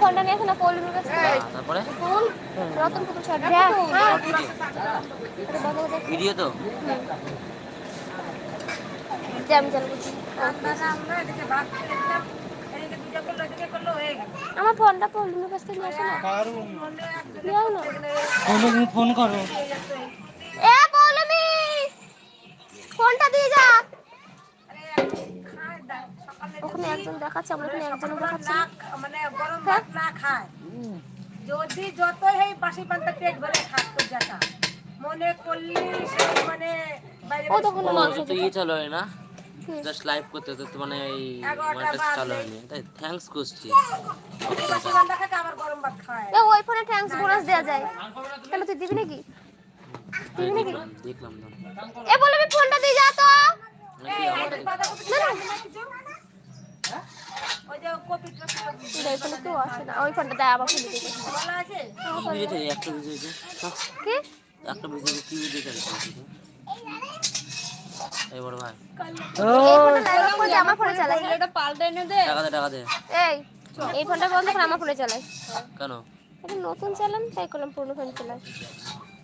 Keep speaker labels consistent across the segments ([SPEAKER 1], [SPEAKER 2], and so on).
[SPEAKER 1] ফোনটা নিয়ে আসে না পল্লীর কাছে
[SPEAKER 2] হ্যাঁ, তারপরে?
[SPEAKER 1] রতন পুকুর হ্যাঁ দেখ।
[SPEAKER 2] ভিডিও তো?
[SPEAKER 1] আমার ফোনটা পল্লীর কাছ থেকে নিয়ে আসে না।
[SPEAKER 3] ফোন করো।
[SPEAKER 1] দিয়ে যা ওখানে একজন দেখাচ্ছে আমরা এখানে একজন দেখাচ্ছি
[SPEAKER 4] মানে গরম ভাত না খায় যদি যতই এই বাসি পান্তা পেট ভরে যেটা মনে করলি মানে
[SPEAKER 1] ও তখন মাংস
[SPEAKER 2] তো ইয়ে চালু হয় না জাস্ট লাইভ করতে তো মানে এই চালু। হয়নি তাই থ্যাঙ্কস করছি
[SPEAKER 4] বাসি পান্তা খাতে আবার গরম ভাত খায়
[SPEAKER 1] ওই ফোনে থ্যাঙ্কস বোনাস দেওয়া যায় তাহলে তুই দিবি নাকি
[SPEAKER 2] দেখলাম
[SPEAKER 1] এ ফোনটা দিয়ে যা তো?
[SPEAKER 4] ওই
[SPEAKER 1] ফোনটা দেয় আবার ফোনে দিয়ে
[SPEAKER 2] একটা
[SPEAKER 1] কি
[SPEAKER 2] একটা কি এই বড় ভাই
[SPEAKER 1] এই ফোনটা লাইভ করে আমার ফোনে চালাই
[SPEAKER 2] টাকা দে টাকা দে
[SPEAKER 1] এই এই ফোনটা বন্ধ করে আমার ফোনে চালাই।
[SPEAKER 2] কেন?
[SPEAKER 1] নতুন চালাম তাই করলাম পুরনো ফোন চালাই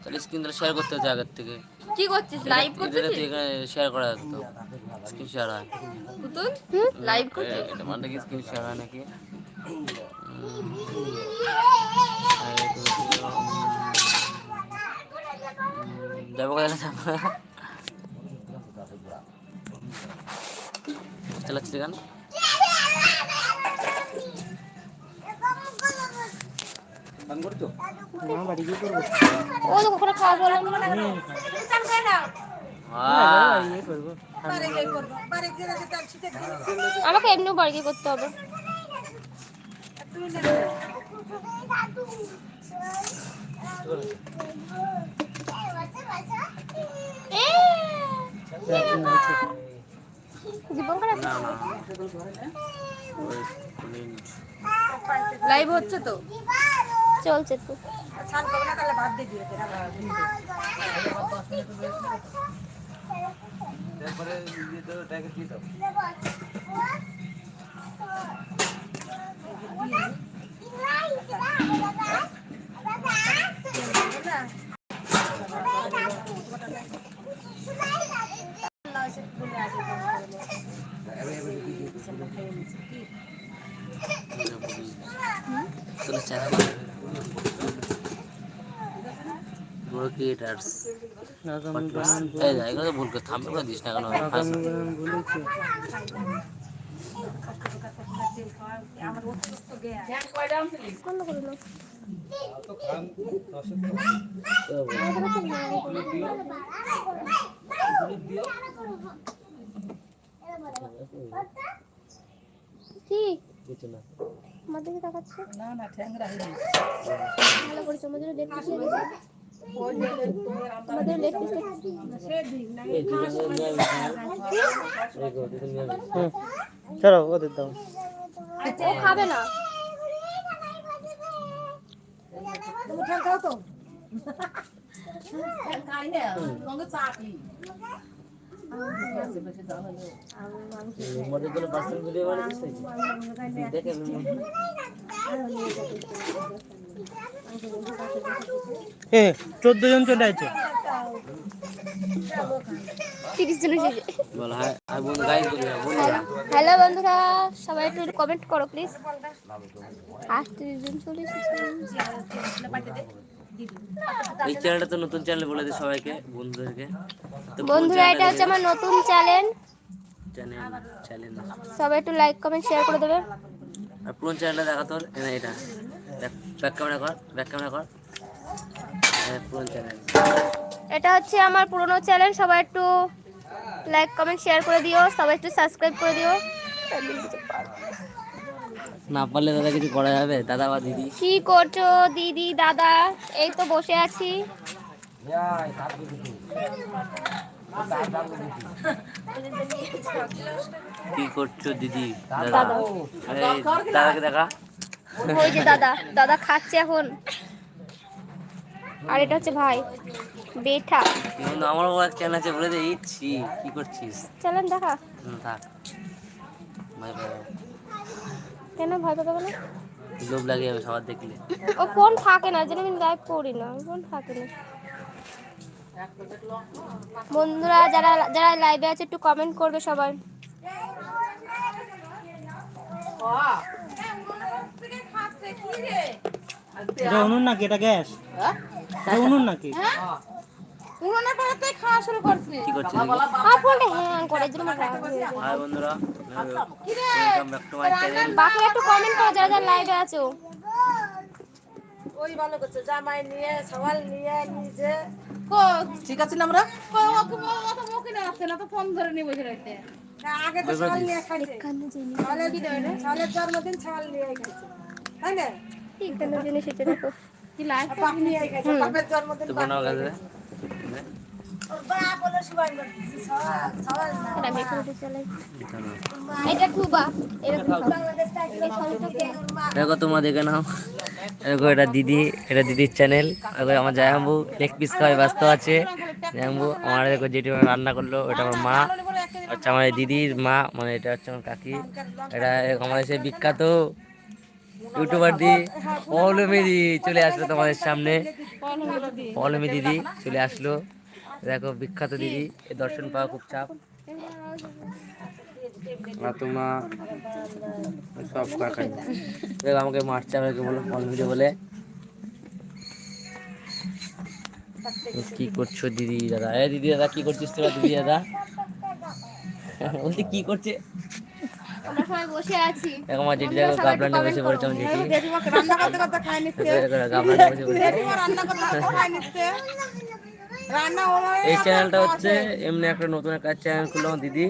[SPEAKER 2] তাহলে স্ক্রিন তাহলে শেয়ার করতে হচ্ছে আগের থেকে।
[SPEAKER 5] কি করছিস? লাইভ করছিস
[SPEAKER 2] এটা তো এখানে শেয়ার করা যেত স্ক্রিন শেয়ার হয়।
[SPEAKER 5] পুতুল লাইভ
[SPEAKER 2] এ- এটা মানে কি স্ক্রিন শেয়ার হয় নাকি? যাব কোথায় যাব চালাচ্ছি গান?
[SPEAKER 1] ও তো কখনো খাওয়া বললাম
[SPEAKER 4] চাল খায় না।
[SPEAKER 2] আহ,
[SPEAKER 4] বারে যাই করব বারে গিয়ে দেখে তার শীতে
[SPEAKER 1] আমাকে এমনিও বাড়ি করতে হবে।
[SPEAKER 4] তুই না
[SPEAKER 1] জীবন করে
[SPEAKER 2] না না। ওই মিনিট।
[SPEAKER 5] লাইভ হচ্ছে তো?
[SPEAKER 1] চলছে তো।
[SPEAKER 4] ছাল খাব না তাহলে ভাত দিয়ে দিও।
[SPEAKER 2] চলো চাপ ক্রিয়েটার্স এই যা এগুলো ভুল করে থামবে করে দিস না কেন
[SPEAKER 1] কি
[SPEAKER 2] কিছু না
[SPEAKER 1] আমার দিকে তাকাচ্ছে
[SPEAKER 4] না না ঠ্যাংরা
[SPEAKER 1] ভালো আমাদের লেট পিস আমাদের লেট পিস
[SPEAKER 2] এই দুজন নিয়ে আমি এই গো দুজন নিয়ে আমি
[SPEAKER 3] চলো ওদের দাও
[SPEAKER 1] ও খাবে না।
[SPEAKER 4] তুমি খাও তো খাই না সঙ্গে চাকরি
[SPEAKER 3] চোদ্দ জন চলে আছে
[SPEAKER 1] তিরিশ জন
[SPEAKER 2] বলি বন্ধুরা
[SPEAKER 1] হ্যালো বন্ধুরা সবাই একটু কমেন্ট করো প্লিজ আজ তিরিশ জন চলে এসেছে।
[SPEAKER 2] এই চ্যানেলটা তো নতুন চ্যানেল বলে দিই সবাইকে বন্ধুদেরকে।
[SPEAKER 1] বন্ধুরা এটা হচ্ছে আমার নতুন চ্যানেল
[SPEAKER 2] চ্যানেল চ্যানেল
[SPEAKER 1] সবাই একটু লাইক কমেন্ট শেয়ার করে দেবে
[SPEAKER 2] আর পুরো চ্যানেলটা দেখা তোর এটা। ব্যাক ক্যামেরা কর ব্যাক ক্যামেরা কর। পুরো চ্যানেল
[SPEAKER 1] এটা হচ্ছে আমার পুরনো চ্যানেল সবাই একটু লাইক কমেন্ট শেয়ার করে দিও। সবাই একটু সাবস্ক্রাইব করে দিও।
[SPEAKER 2] না পারলে দাদা কিছু করা যাবে? দাদা বা দিদি?
[SPEAKER 1] কি করছ দিদি দাদা? এই তো বসে আছি।
[SPEAKER 2] কি করছ দিদি? দাদা। দাদাকে দেখা।
[SPEAKER 1] ওই যে দাদা দাদা খাচ্ছে এখন। আর এটা হচ্ছে ভাই বেঠা।
[SPEAKER 2] কিন্তু আমারও এক চ্যানেল আছে বলে দে ইচ্ছি। কি করছিস?
[SPEAKER 1] চ্যানেল দেখা।
[SPEAKER 2] থাক। পাই না।
[SPEAKER 1] কেন? ভয় পাবে না?
[SPEAKER 2] লোভ লাগে যাবে সবার দেখলে।
[SPEAKER 1] ও ফোন থাকে না যেন আমি লাইভ করি না। ফোন থাকে না। বন্ধুরা যারা যারা লাইভে আছে একটু কমেন্ট করবে সবাই।
[SPEAKER 3] এটা উনুন নাকি? এটা গ্যাস? এটা উনুন নাকি?
[SPEAKER 5] উনুনে পাড়াতে খাওয়া শুরু করছি।
[SPEAKER 2] কি
[SPEAKER 1] ফোনটা হ্যাং করে জন্য হয়ে।
[SPEAKER 2] হাই বন্ধুরা ব্যাক টু মাই চ্যানেল
[SPEAKER 1] বাকি একটু কমেন্ট করো যারা যারা লাইভে আছো।
[SPEAKER 4] ওই ভালো করছে জামাই নিয়ে সওয়াল নিয়ে নিজে।
[SPEAKER 5] ঠিক আছে না আমরা? ওকে মুখে না আসছে না তো ফোন ধরে নিয়ে বসে রাখতে
[SPEAKER 4] আগে তো সওয়াল নিয়ে খাইছে। সওয়ালের সওয়ালের জন্মদিন সওয়াল নিয়ে খাইছে। তাই না?
[SPEAKER 1] ঠিক কেন জিনিস এটা দেখো।
[SPEAKER 5] কি লাইভ
[SPEAKER 4] নিয়ে খাইছে জন্মদিন
[SPEAKER 2] দেখো তোমরা দেখে নাও। দেখো এটা দিদি, এটা দিদির চ্যানেল আমার জায়াম্বু লেগ পিস খাওয়াই ব্যস্ত আছে। জায়াম্বু আমার দেখো যেটি রান্না করল, ওটা আমার মা। হচ্ছে আমার দিদির মা মানে এটা হচ্ছে আমার কাকি। এটা আমাদের সে বিখ্যাত ইউটিউবার দি, পৌলমি দি, চলে আসলো তোমাদের সামনে। পৌলমি দিদি চলে আসলো। দেখো বিখ্যাত দিদি এ দর্শন পাওয়া খুব চাপ। তোমরা সব কাকাই। দেখো আমাকে মারছে আমাকে বলো ফল ভিডিও বলে। কি করছ দিদি দাদা? এ দিদি দাদা কি করছিস তোরা দিদি দাদা? বলছি কি করছে?
[SPEAKER 1] বসে আছি।
[SPEAKER 2] দেখো আমার জেঠি দেখো গাবলা বসে পড়েছে আমার জেঠি।
[SPEAKER 5] রান্না করতে করতে খাই নিচ্ছে।
[SPEAKER 2] গাবলা নিয়ে বসে পড়েছে
[SPEAKER 5] রান্না করতে খাই নিচ্ছে রান্না ওরা
[SPEAKER 2] এই চ্যানেলটা হচ্ছে এমনি একটা নতুন একটা চ্যানেল খুললাম দিদি।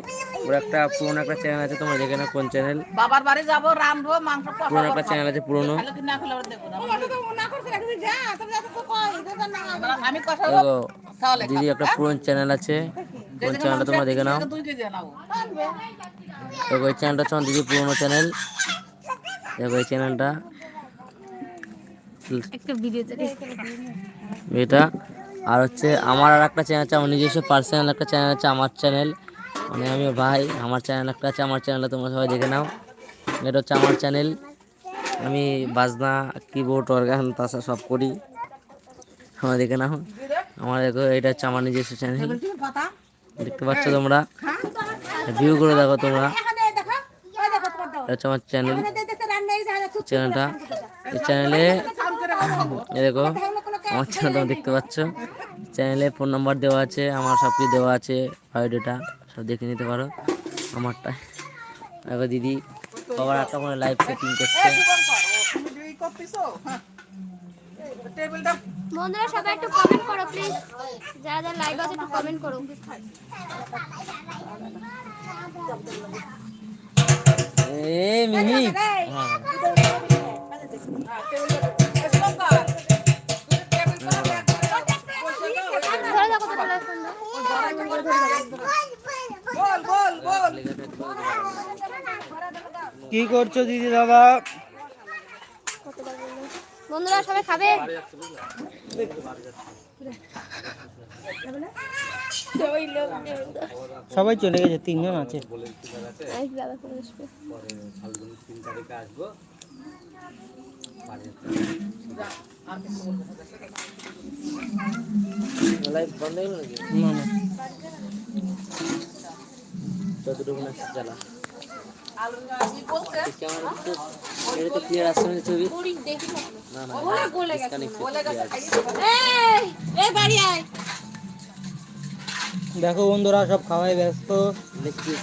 [SPEAKER 2] ওর একটা পুরোনো একটা চ্যানেল আছে তোমরা দেখে না কোন চ্যানেল
[SPEAKER 5] বাবার বাড়ি যাব রান্ধবো মাংস
[SPEAKER 2] পুরোনো একটা চ্যানেল আছে পুরোনো।
[SPEAKER 5] না খেলে ওরা দেখব? না করছে রাখবি যা তুমি যা তো কই আমি কথা
[SPEAKER 2] দেখো দিদি একটা পুরনো চ্যানেল আছে। কোন চ্যানেলটা তোমরা দেখে নাও। দেখো এই চ্যানেলটা হচ্ছে দিদি পুরোনো চ্যানেল দেখো এই চ্যানেলটা
[SPEAKER 1] একটা ভিডিও
[SPEAKER 2] এটা আর হচ্ছে আমার আর একটা চ্যানেল আছে আমার নিজস্ব পার্সোনাল একটা চ্যানেল আছে আমার চ্যানেল মানে আমি ভাই আমার চ্যানেল একটা আছে আমার চ্যানেলটা তোমরা সবাই দেখে নাও। এটা হচ্ছে আমার চ্যানেল আমি বাজনা কিবোর্ড অর্গান তাছাড়া সব করি। তোমরা দেখে নাও। আমার দেখো এটা হচ্ছে আমার নিজস্ব চ্যানেল দেখতে পাচ্ছ তোমরা? ভিউ করে দেখো তোমরা। এটা হচ্ছে আমার চ্যানেল চ্যানেলটা এই চ্যানেলে দেখো। আমার চ্যানেল তোমরা দেখতে পাচ্ছ চ্যানেলে ফোন নাম্বার দেওয়া আছে আমার সব কিছু দেওয়া আছে বায়োডেটা সব দেখে নিতে পারো আমারটা দেখো দিদি সবার একটা করে লাইভ সেটিং করছে
[SPEAKER 5] টেবিলটা
[SPEAKER 1] বন্ধুরা সবাই একটু কমেন্ট করো প্লিজ যারা যারা লাইভে আছে একটু কমেন্ট করো
[SPEAKER 2] এ হ্যাঁ
[SPEAKER 3] কি করছ দিদি দাদা
[SPEAKER 1] বন্ধুরা সবাই খাবে?
[SPEAKER 3] সবাই চলে গেছে তিনজন আছে। না না
[SPEAKER 2] যতটুকু না চালা ক্যামেরা তো
[SPEAKER 3] দেখো বন্ধুরা সব খাওয়াই ব্যস্ত।
[SPEAKER 2] দেখছিস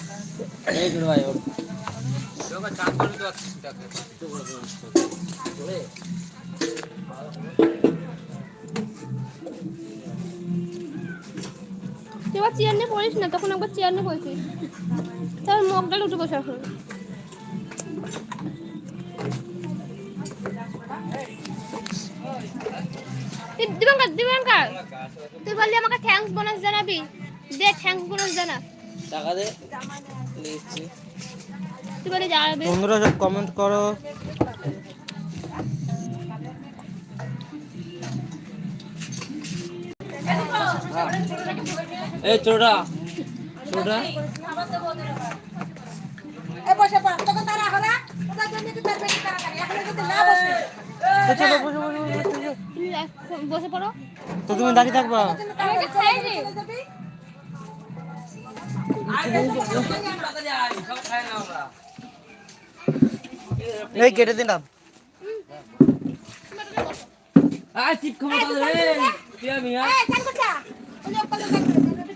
[SPEAKER 1] আবার চেয়ার নিয়ে পড়িস না তখন একবার চেয়ার নিয়ে পড়ছিস তার মগটা উঠে বসে এখন। দিবাঙ্কার দিবাঙ্কার তুই বললি আমাকে থ্যাঙ্কস বোনাস জানাবি? দে থ্যাঙ্কস বোনাস জানা।
[SPEAKER 2] টাকা দে নিচ্ছি
[SPEAKER 1] তুই বলি জানাবি
[SPEAKER 3] বন্ধুরা সব কমেন্ট করো।
[SPEAKER 2] এই ছোটা ছোটা
[SPEAKER 4] বসে পড়। তোকে তারা হলা ওদের জন্য কি তার বেশি তাড়াতাড়ি? এখন যদি না বসে।
[SPEAKER 1] বসে পড়ো।
[SPEAKER 3] তো তুমি দাঁড়িয়ে থাকবা। এই কেটে দিলাম
[SPEAKER 2] আয় চিপ তাহলে রে তুই আমি আয়
[SPEAKER 4] এই কান করছা ওই যে কল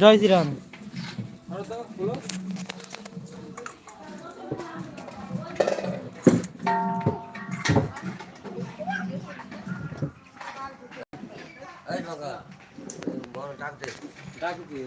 [SPEAKER 3] জয় শ্রীরাম।
[SPEAKER 2] তো বলো ডাক দিয়ে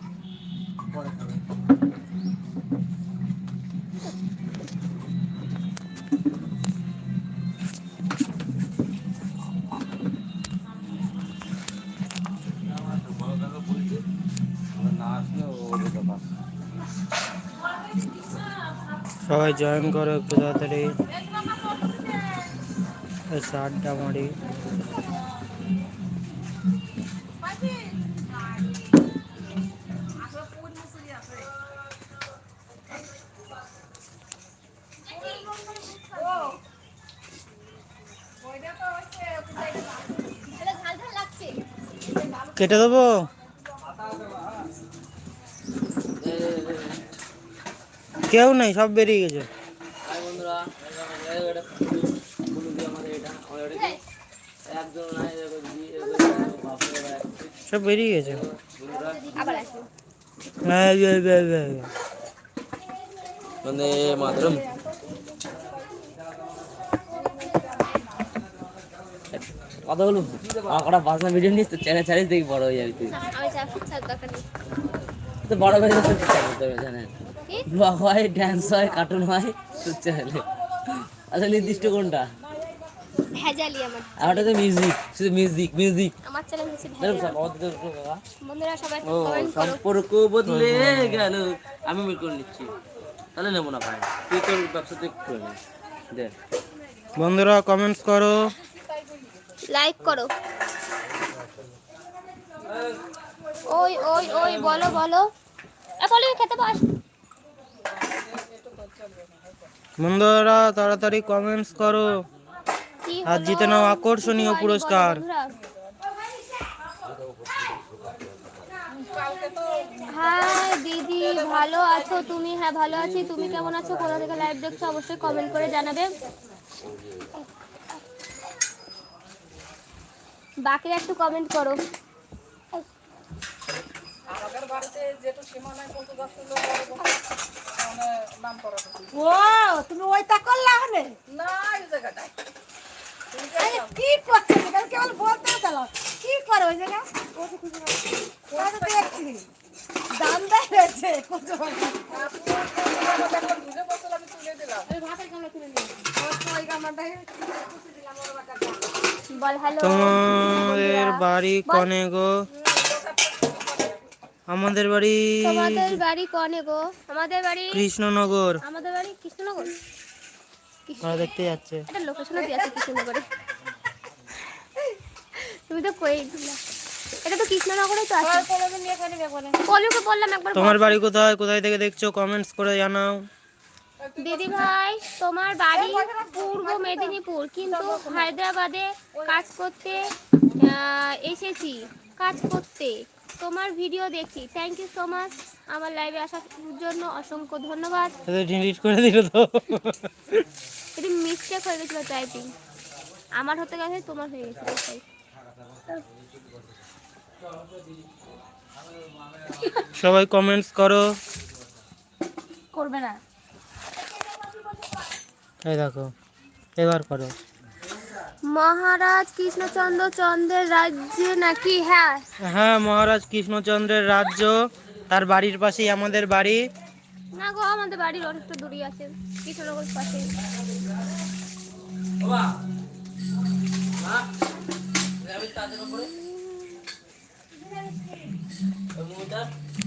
[SPEAKER 2] সবাই
[SPEAKER 3] জয়েন করো একটু তাড়াতাড়ি। আড্ডা মারি কেটে দেবো? কেউ নেই সব বেরিয়ে গেছে। সব বেরিয়ে গেছে।
[SPEAKER 2] মাতরম। আমার বাসনা ভিডিও নিস তো চ্যানেল ছাড়িস দেখি বড় হয়ে যাবি তুই। বড় হয়ে যাবে চ্যানেল ব্লগ হয় ড্যান্স হয় কার্টুন হয় চ্যানেলে আচ্ছা নির্দিষ্ট কোনটা?
[SPEAKER 1] ভেজালি আমার।
[SPEAKER 2] আর তো মিউজিক শুধু মিউজিক
[SPEAKER 1] আমার চ্যানেল হচ্ছে বন্ধুরা সবাই কমেন্ট করো।
[SPEAKER 2] সম্পর্ক বদলে গেল। আমি বের করে নিচ্ছি। তাহলে নেব না ভাই। তুই তোর ব্যবসা তুই করে দে।
[SPEAKER 3] বন্ধুরা কমেন্টস করো।
[SPEAKER 1] লাইক করো। ওই ওই ওই বলো বলো। এ বলো খেতে পাস
[SPEAKER 3] বন্ধুরা তাড়াতাড়ি কমেন্টস করো। আর? জিতে নাও আকর্ষণীয় পুরস্কার।
[SPEAKER 1] বন্ধুরা। দিদি ভালো আছো তুমি? হ্যাঁ ভালো আছি। তুমি কেমন আছো? কোথা থেকে লাইভ দেখছ? অবশ্যই কমেন্ট করে জানাবে। বাকিরা একটু কমেন্ট করো।
[SPEAKER 4] ও তুমি ওইটা করলা হনে?
[SPEAKER 5] না এই জায়গাটায়।
[SPEAKER 4] কি করছে কেবল বলতে চলো কি করে ওই জায়গা দেখছি দাম দেয় রয়েছে
[SPEAKER 3] তোমাদের বাড়ি কনে গো? আমাদের বাড়ি
[SPEAKER 1] তোমাদের বাড়ি কনে গো? আমাদের বাড়ি
[SPEAKER 3] কৃষ্ণনগর।
[SPEAKER 1] আমাদের বাড়ি কৃষ্ণনগর।
[SPEAKER 3] ওরা দেখতে যাচ্ছে।
[SPEAKER 1] এটা লোকেশনও দিয়ে আছে কৃষ্ণনগরে। তুমি তো কই দিলা। এটা তো কৃষ্ণনগরেই তো আছে। কলুকে বললাম একবার
[SPEAKER 3] তোমার বাড়ি কোথায়? কোথায় থেকে দেখছ? কমেন্টস করে জানাও।
[SPEAKER 1] দিদি ভাই তোমার বাড়ি পূর্ব মেদিনীপুর কিন্তু হায়দ্রাবাদে কাজ করতে এসেছি। কাজ করতে। তোমার ভিডিও দেখি। থ্যাংক ইউ সো মাচ আমার লাইভে আসার জন্য অসংখ্য ধন্যবাদ।
[SPEAKER 3] ডিলিট করে দিল তো।
[SPEAKER 1] এটি মিস্টেক হয়ে গেছিল টাইপিং আমার হতে গেছে তোমার হয়ে গেছে তাই
[SPEAKER 3] সবাই কমেন্টস করো।
[SPEAKER 4] করবে না।
[SPEAKER 3] এই দেখো এবার করো।
[SPEAKER 1] মহারাজ কৃষ্ণচন্দ্র চন্দ্রের রাজ্যে নাকি? হ্যাঁ।
[SPEAKER 3] হ্যাঁ মহারাজ কৃষ্ণচন্দ্রের রাজ্য। তার বাড়ির পাশেই আমাদের বাড়ি।
[SPEAKER 1] না গো আমাদের বাড়ির অনেকটা দূরে আছে কৃষ্ণনগর পাশে।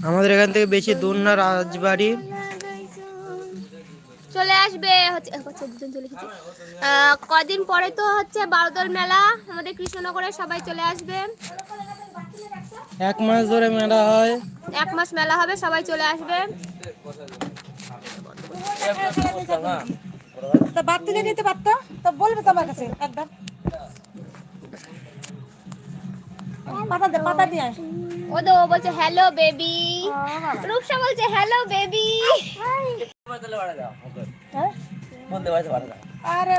[SPEAKER 3] আমাদের এখান থেকে বেশি দূর না রাজবাড়ি।
[SPEAKER 1] চলে আসবে হচ্ছে এ, চোদ্দ জন চলে এসেছে। কদিন পরে তো হচ্ছে বারোদল মেলা আমাদের কৃষ্ণনগরে সবাই চলে আসবে।
[SPEAKER 3] এক মাস ধরে মেলা হয়।
[SPEAKER 1] এক মাস মেলা হবে সবাই চলে আসবে।
[SPEAKER 4] তা বাদ তুলে নিতে পারতো? তো বলবে তো কাছে একবার। পাতা পাতা দিয়ে
[SPEAKER 1] ও তো বলছে হ্যালো বেবি রূপসা বলছে হ্যালো বেবি
[SPEAKER 4] হ্যাঁ? আরে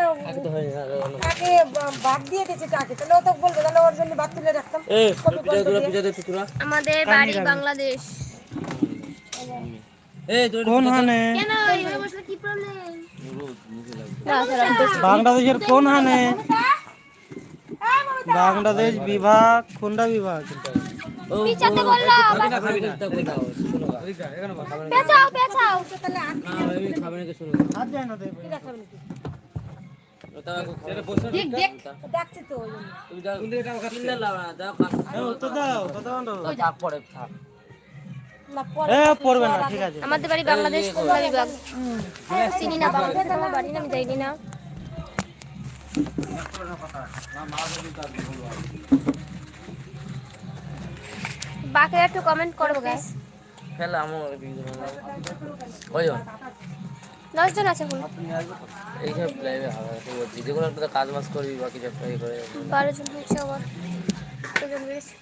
[SPEAKER 4] দিয়ে দিয়েছে তাহলে ও তো বলবে তাহলে ওর জন্য তুলে রাখতাম।
[SPEAKER 2] তুলা
[SPEAKER 1] আমাদের বাড়ি বাংলাদেশ।
[SPEAKER 3] বাংলাদেশের কোন হানে? বাংলাদেশ বিভাগ কোনটা বিভাগ?
[SPEAKER 1] পেছাও পেছাও
[SPEAKER 2] খাবে নাকি
[SPEAKER 3] যায় না
[SPEAKER 2] দেখ
[SPEAKER 1] আমাদের বাড়ি বাংলাদেশ খুলনা বিভাগ? চিনি না বাংলাদেশ আমার বাড়ি না আমি যাইনি না। বাকিরা একটু কমেন্ট করব প্লিজ
[SPEAKER 2] খেলা আমার কয়জন?
[SPEAKER 1] দশজন আছে
[SPEAKER 2] লাইভে হবে একটা কাজ বাজ করবি বাকি সব ট্রাই করে।
[SPEAKER 1] বারো জন হচ্ছে আমার কতজন বেড়েছে?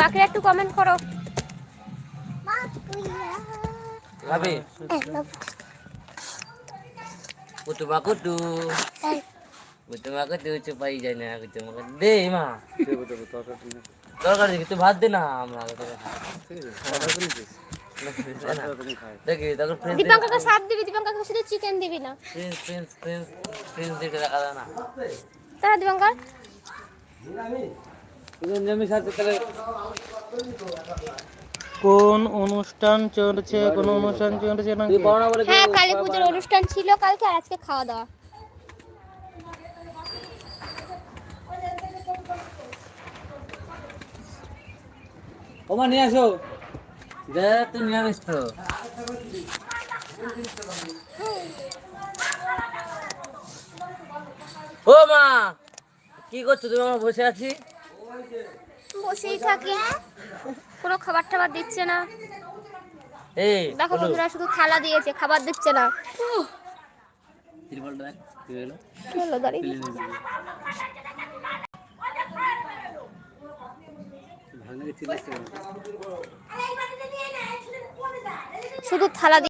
[SPEAKER 1] বাকিরা একটু কমেন্ট করো।
[SPEAKER 2] ভাবি? কুতু বা কুতু কুতু মা কুতু চুপাই যায় না কুতু মা কুতু দে মা দরকার দেখি তুই ভাত দে না আমরা দেখি তখন প্রিন্স
[SPEAKER 1] দীপঙ্করকে সাথ দিবি দীপঙ্করকে শুধু চিকেন দিবি না
[SPEAKER 2] প্রিন্স প্রিন্স প্রিন্স প্রিন্স দিকে দেখা যায় না
[SPEAKER 1] তারা দীপঙ্কর
[SPEAKER 2] জমি সাথে তাহলে
[SPEAKER 3] কোন অনুষ্ঠান চলছে? কোন অনুষ্ঠান চলছে না
[SPEAKER 1] হ্যাঁ কালী পুজোর অনুষ্ঠান ছিল কালকে আর আজকে খাওয়া দাওয়া।
[SPEAKER 2] ওমা নিয়ে আসো। দে তুই নিরামিষ তো ও মা কি করছ? তুমি আমার বসে আছি?
[SPEAKER 1] বসেই থাকি। কোনো খাবার টাবার দিচ্ছে না।
[SPEAKER 2] এই
[SPEAKER 1] দেখো বন্ধুরা শুধু থালা দিয়েছে খাবার দিচ্ছে না। শুধু থালা